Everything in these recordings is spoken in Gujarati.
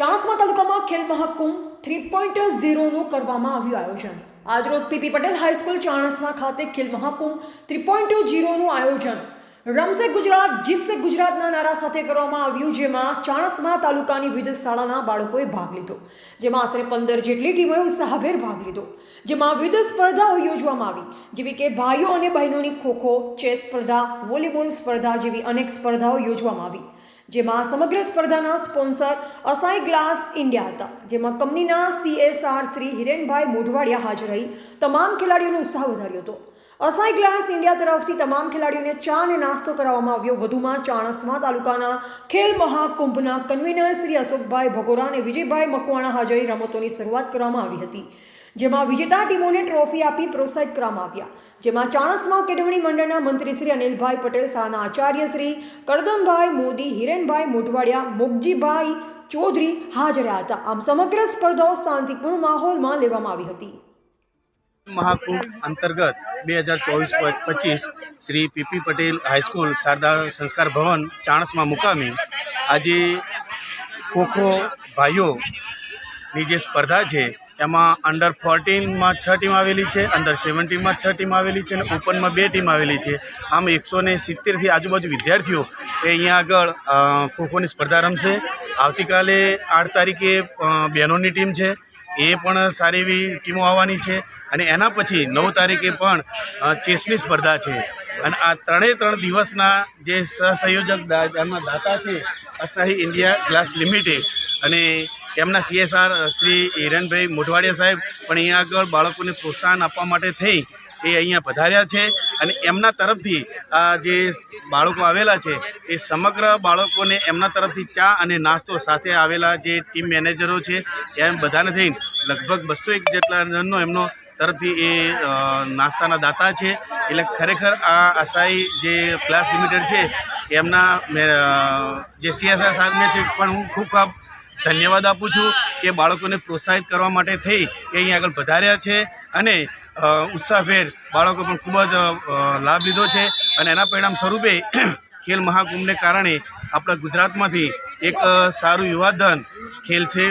ચાણસ્મા તાલુકામાં ખેલ મહાકુંભ થ્રી પોઈન્ટ ઝીરોનું કરવામાં આવ્યું આયોજન. આજરોજ પીપી પટેલ હાઈસ્કૂલ ચાણસ્મા ખાતે ખેલ મહાકુંભ થ્રી પોઈન્ટ ઝીરોનું આયોજન રમશે ગુજરાત, જીતશે ગુજરાતના નારા સાથે કરવામાં આવ્યું, જેમાં ચાણસ્મા તાલુકાની વિવિધ શાળાના બાળકોએ ભાગ લીધો. જેમાં આશરે પંદર જેટલી ટીમોએ ઉત્સાહભેર ભાગ લીધો. જેમાં વિવિધ સ્પર્ધાઓ યોજવામાં આવી, જેવી કે ભાઈઓ અને બહેનોની ખોખો, ચેસ સ્પર્ધા, વોલીબોલ સ્પર્ધા જેવી અનેક સ્પર્ધાઓ યોજવામાં આવી. જેમાં સમગ્ર સ્પર્ધાના સ્પોન્સર અસાઈ ગ્લાસ ઇન્ડિયા હતા. જેમાં કંપનીના સીએસઆર શ્રી હિરેનભાઈ મોઢવાડિયા હાજર રહી. તમામ ખેલાડીઓનો ઉત્સાહ વધાર્યો હતો. અસાઈ ગ્લાસ ઇન્ડિયા તરફથી તમામ ખેલાડીઓને ચા અને નાસ્તો કરાવવામાં આવ્યો. વધુમાં ચાણસ્મા તાલુકાના ખેલ મહાકુંભના કન્વીનર શ્રી અશોકભાઈ ભગોરા અને વિજયભાઈ મકવાણા હાજરી રમતોની શરૂઆત કરવામાં આવી હતી. જેમાં વિજેતા ટીમોને ટ્રોફી આપી પ્રોત્સાહિત કરવામાં આવ્યા. જેમાં ચાણસમાં કેળવણી મંડળના મંત્રી શ્રી અનિલભાઈ પટેલ શાહના આચાર્ય શ્રી કરદમભાઈ મોદી, હિરેનભાઈ મોઢવાડિયા મુગજીભાઈ ચૌધરી હાજર હતા. આમ સમગ્ર સ્પર્ધાઓ શાંતિપૂર્ણ માહોલમાં લેવામાં આવી હતી. મહાકુંભ અંતર્ગત બે હજાર ચોવીસ પચીસ Shri PP Patel high school Sharada Sanskar Bhavan Chanasma મુકામે આજે ખોખો ભાઈઓની જે સ્પર્ધા છે એમાં અંડર ફોર્ટીનમાં છ ટીમ આવેલી છે અંડર સેવન્ટીનમાં છ ટીમ આવેલી છે અને ઓપનમાં બે ટીમ આવેલી છે. આમ એકસો ને સિત્તેરથી આજુબાજુ વિદ્યાર્થીઓ એ અહીંયા આગળ ખોખોની સ્પર્ધા રમશે. આવતીકાલે આઠ તારીખે બહેનોની ટીમ છે. એ પણ સારી એવી ટીમો આવવાની છે અને એના પછી નવ તારીખે પણ ચેસની સ્પર્ધા છે. અને આ ત્રણેય ત્રણ દિવસના જે સહસંયોજક દાતા છે, અસાહી ઇન્ડિયા ગ્લાસ લિમિટેડ અને તેમના સીએસઆર શ્રી હિરણભાઈ મોઢવાડિયા સાહેબ પણ અહીંયા આગળ બાળકોને પ્રોત્સાહન આપવા માટે થઈ એ અહીંયા પધાર્યા છે. અને એમના તરફથી આ જે બાળકો આવેલા છે, એ સમગ્ર બાળકોને એમના તરફથી ચા અને નાસ્તો સાથે આવેલા જે ટીમ મેનેજરો છે, એમ બધાને થઈને લગભગ બસો એક જેટલા જણનો એમનો તરફથી એ નાસ્તાના દાતા છે. એટલે ખરેખર આ અસાઈ જે ક્લાસ લિમિટેડ છે, એમના જે સીએસઆર સાહેબને છે, પણ હું ખૂબ ખૂબ ધન્યવાદ આપું છું કે બાળકોને પ્રોત્સાહિત કરવા માટે થઈ એ અહીં આગળ વધાર્યા છે અને ઉત્સાહભેર બાળકો પણ ખૂબ જ લાભ લીધો છે અને એના પરિણામ સ્વરૂપે ખેલ મહાકુંભને કારણે આપણા ગુજરાતમાંથી એક સારું યુવાધન ખેલશે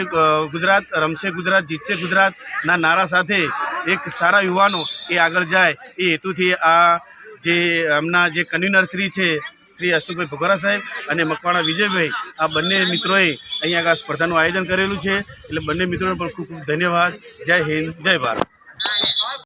ગુજરાત, રમશે ગુજરાત, જીતશે ગુજરાતના નારા સાથે એક સારા યુવાનો એ આગળ જાય એ હેતુથી આ જે આમના જે કન્વીનર શ્રી છે, શ્રી અશોકભાઈ ભગોરા સાહેબ અને મકવાણા વિજયભાઈ, આ બંને મિત્રોએ અહીંયા આગળ સ્પર્ધાનું આયોજન કરેલું છે. એટલે બંને મિત્રોને પણ ખૂબ ખૂબ ધન્યવાદ. જય હિન્દ, જય ભારત.